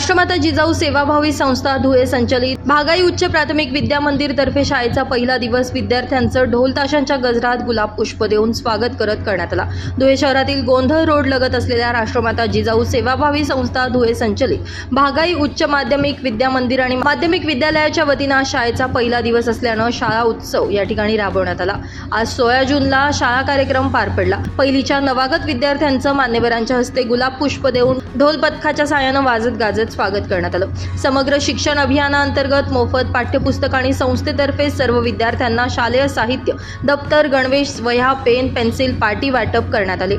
राष्ट्रमाता जिजाऊ सेवाभावी संस्था धुळे संचलित भागाई उच्च प्राथमिक विद्या मंदिर तर्फे शाळेचा पहिला दिवस विद्यार्थ्यांचं ढोल ताशांच्या गजरात गुलाब पुष्प देऊन स्वागत करत करण्यात आला. धुळे शहरातील गोंधळ रोड लगत असलेल्या राष्ट्रमाता जिजाऊ सेवाभावी संस्था धुळे संचलित भागाई उच्च माध्यमिक विद्या मंदिर आणि माध्यमिक विद्यालयाच्या वतीनं आज शाळेचा पहिला दिवस असल्यानं शाळा उत्सव या ठिकाणी राबवण्यात आला. आज सोळा जूनला शाळा कार्यक्रम पार पडला. पहिलीच्या नवागत विद्यार्थ्यांचं मान्यवरांच्या हस्ते गुलाब पुष्प देऊन ढोल पथकाच्या साहाय्यानं वाजत गाजत स्वागत करण्यात आलं. समग्र शिक्षण अभियानाअंतर्गत मोफत पाठ्यपुस्तक आणि संस्थेतर्फे सर्व विद्यार्थ्यांना शालेय साहित्य दप्तर गणवेश वह्या पेन पेन्सिल पाटी वाटप करण्यात आले.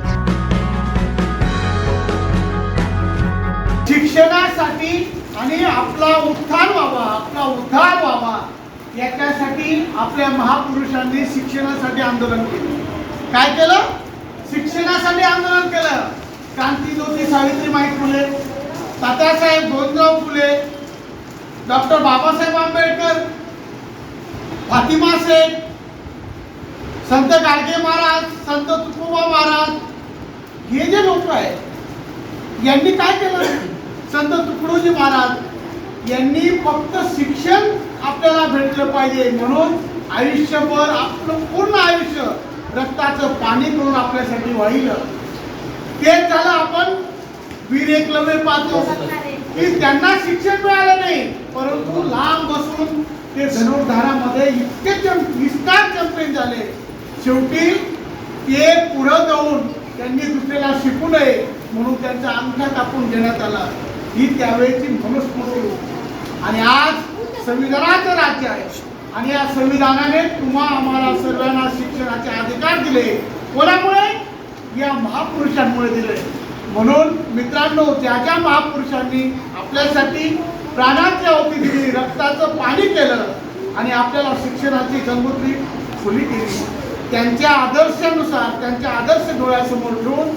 शिक्षणासाठी आणि आपला उत्थान व्हावा आपला उद्धार व्हावा याच्यासाठी आपल्या महापुरुषांनी शिक्षणासाठी आंदोलन केलं. काय केलं? शिक्षणासाठी आंदोलन केलं. क्रांती ज्योती सावित्रीबाई फुले फातिमा शेख संत गाडगे महाराज संत तुकोबा महाराज हे जे लोक आहेत यांनी काय केलं? संत तुकडोजी महाराज यांनी फक्त शिक्षण आपल्याला भेटलं पाहिजे म्हणून आयुष्यभर आपलं पूर्ण आयुष्य रक्ताचं पाणी करून आपल्यासाठी वाहिलं. तेच झालं आपण वीर एकलव्य पाहतो. की त्यांना शिक्षण मिळालं नाही परंतु लांब बसून ते धनुर्धारामध्ये इतके चम विस्तार चॅम्पियन झाले. शेवटी ते पुढं जाऊन त्यांनी दुसऱ्याला शिकू नये म्हणून त्यांचा अंगठा कापून घेण्यात आला. ही त्यावेळेची मनुस्मृती होती आणि आज संविधानाचं राज्य आहे. आणि या संविधानाने तुम्हा आम्हाला सर्वांना शिक्षणाचे अधिकार दिले. कोणामुळे? या महापुरुषांमुळे दिले. म्हणून मित्रांनो ज्या ज्या महापुरुषांनी आपल्यासाठी प्राणाची आहुती दिली रक्ताचं पाणी केलं आणि आपल्याला शिक्षणाची गंगोत्री खुली केली. त्यांच्या आदर्शानुसार त्यांच्या आदर्श डोळ्यासमोर ठेवून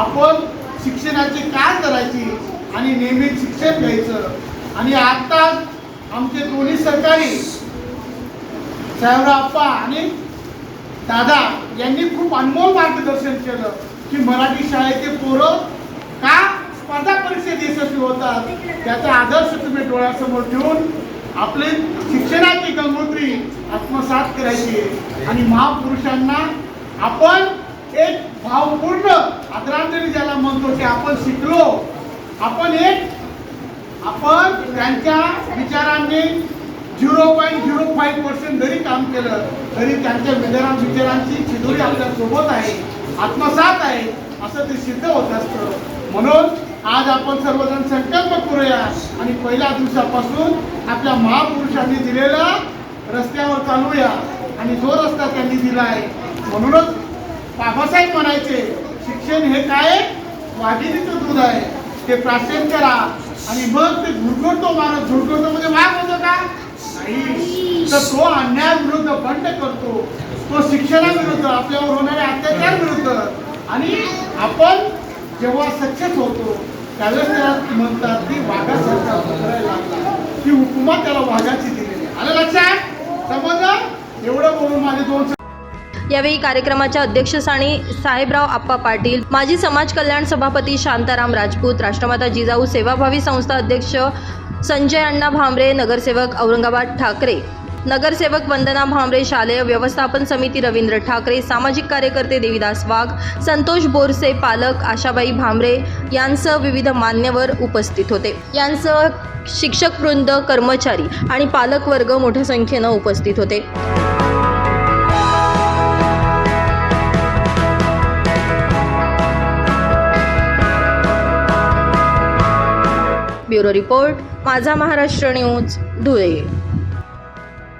आपण शिक्षणाची काय करायची आणि नेहमी शिक्षण घ्यायचं. आणि आता आमचे दोन्ही सरकारी साहेबराप्पा आणि दादा यांनी खूप अनमोल मार्गदर्शन केलं की मराठी शाळेचे पोरं का स्पर्धा परीक्षेत यशस्वी होतात? त्याचा आदर्श तुम्ही डोळ्यासमोर ठेवून आपले शिक्षणाची गंगोत्री आत्मसात करायची आहे. आणि महापुरुषांना आपण एक भावपूर्ण आदरांजली ज्याला म्हणतो की आपण शिकलो. आपण एक आपण त्यांच्या विचारांनी zero point zero five percent जरी काम केलं तरी त्यांच्या विचारां विचारांची छिदोरी आपल्यासोबत आहे आत्मसात आहे असं ते सिद्ध होत असतं. म्हणून आज आपण सर्वजण संकल्प करूया. आणि पहिल्या दिवसापासून आपल्या महापुरुषांनी दिलेला रस्त्यावर चालूया. आणि जो रस्ता त्यांनी दिला आहे म्हणूनच बाबासाहेब म्हणायचे शिक्षण हे काय? वाघिणीचं दूध आहे. ते प्राशन करा. आणि मग ते झुडगडतो माणूस झुडगडतो म्हणजे वाघ होतो का? नाही. तर तो अन्यायाविरुद्ध बंड करतो. तो शिक्षणाविरुद्ध आपल्यावर होणाऱ्या अत्याचार विरुद्ध. आणि आपण जेव्हा सक्सेस होतो त्यावेळेस त्या म्हणतात की वाघासारखा करायला लागला. की उपमा त्याला वाघाची दिलेली आलं लक्षात? समजलं? एवढं बोलून माझे दोन यावेळी कार्यक्रमाच्या अध्यक्षस्थानी साहेबराव आप्पा पाटील माजी समाज कल्याण सभापती शांताराम राजपूत राष्ट्रमाता जिजाऊ सेवाभावी संस्था अध्यक्ष संजय अण्णा भांबरे नगरसेवक औरंगाबाद ठाकरे. नगरसेवक वंदना भांबरे शालेय व्यवस्थापन समिती रवींद्र ठाकरे सामाजिक कार्यकर्ते देविदास वाघ संतोष बोरसे पालक आशाबाई भांबरे यांसह विविध मान्यवर उपस्थित होते. यांसह शिक्षक वृंद कर्मचारी आणि पालक वर्ग मोठ्या संख्येनं उपस्थित होते. ब्युरो रिपोर्ट माझा महाराष्ट्र न्यूज धुळे.